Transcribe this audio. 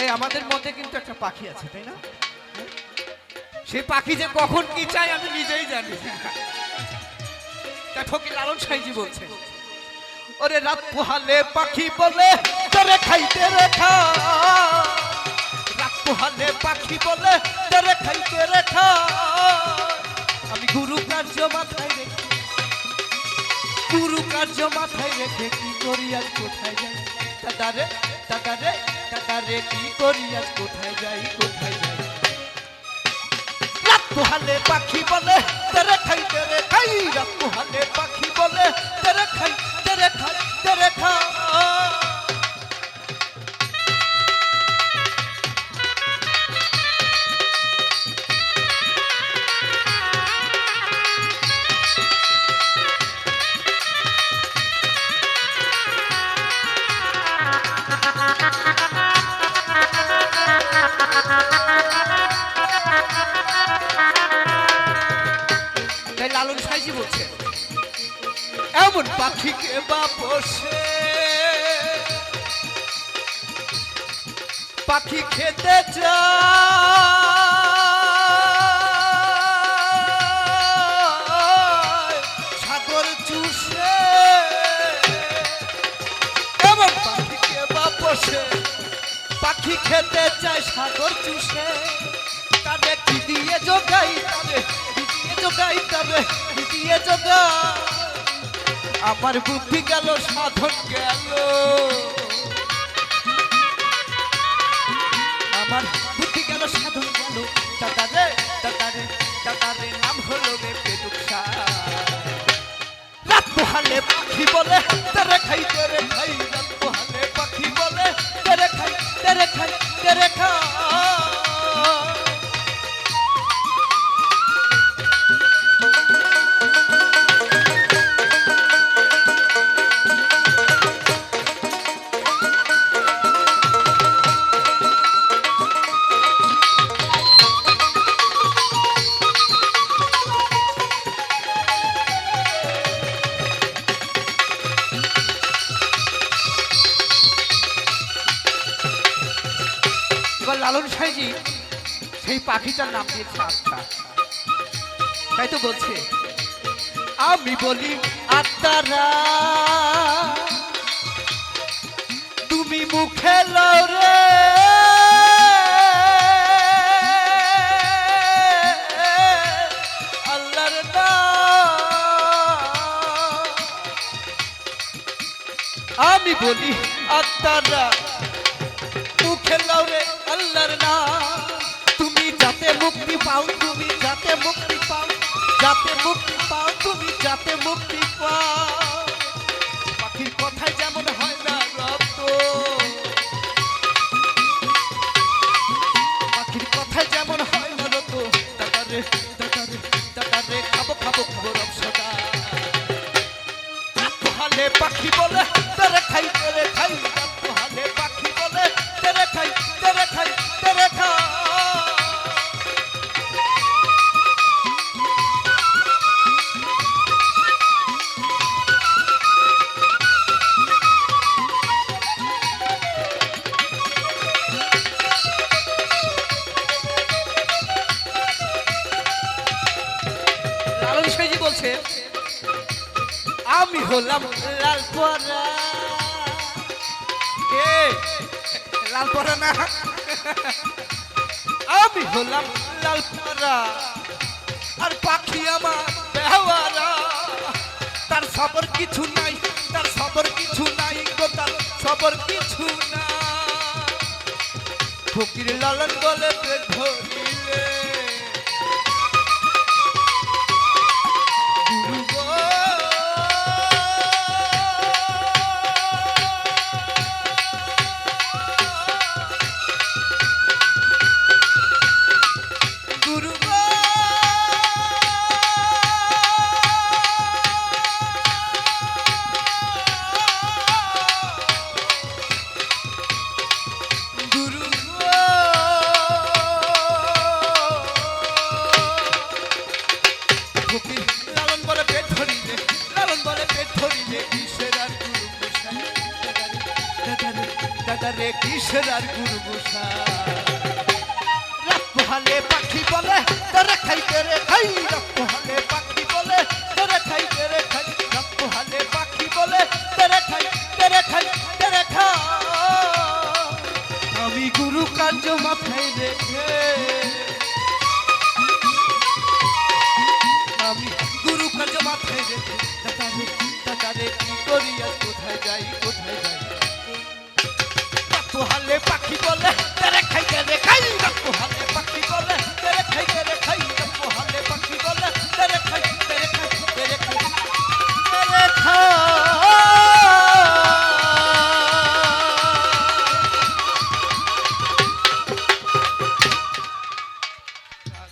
এই, আমাদের মধ্যে কিন্তু একটা পাখি আছে, তাই না? সেই পাখি যে কখন কি চাই আমি নিজেই জানি। তা ফকির লালন সাইজি বলছে। ওরে রাত পোহালে পাখি বলে, তোরে খাইতে রেখা। রাত পোহালে পাখি বলে, তোরে খাইতে রেখা। আমি গুরু কার্য মাথায় রেখে গুরু কার্য মাথায় রেখে কি করি আজ কোথায় যাই? দাদারে দাদারে কি করি কোথায় যাই কোথায় যাই? রাত পোহালে পাখি বলে, তেরে খাই তেরে খাই। রাত পোহালে পাখি বলে, তেরে খাই তেরে খাই তেরে খাই। তাই লালন সাইজি বলছে। এমন পাখিকে বা বসে পাখি খেতে চায়, সাগর চুষে। এমন পাখিকে বা বসে পাখি খেতে চায়, সাগর চুষে। তারে কি দিয়ে যোগাই তারে কি দিয়ে যোগাই তারে কি দিয়ে যোগাই আমার বুদ্ধি গেল, সাধন গেল। আমার বুদ্ধি গেল, সাধন গেল। দাদারে দাদারে দাদারে নাম হলো রে পেটুক রাত পোহালে পাখি বলে, তেরে খাই তেরে খাই। রাত পোহালে পাখি বলে, তেরে খাই তেরে খাই তেরে খাই। লালন সাইজি সেই পাখিটার নাম দিয়েছে আত্মা। তাই তো বলছে, আমি বলি আত্মারা, তুমি মুখে লড়ে আমি বলি আত্মারা, মুখে লাউরে আল্লাহর নাম। তুমি যাতে মুক্তি পাও তুমি যাতে মুক্তি পাও। বলছে, আমি হলাম লালপরা কে? লালপরা না? আমি হলাম লালপরা আর পাখি আমার তার সবর কিছু নাই, তার সবর কিছু নাই গো, তার সবর কিছু না ফকির লালন বলে ভরিলে কিসের আর গুরু রক্তহালে পাখি বলে, তোরে খাই রে খাই। রক্তহালে পাখি বলে, তোরে খাই রে খাই। রক্তহালে পাখি বলে, তোরে খাই তোরে খাই, তোরে খা। আমি গুরু কার্য মাথায় রেখে কি বলে? তেরে খাইতে রে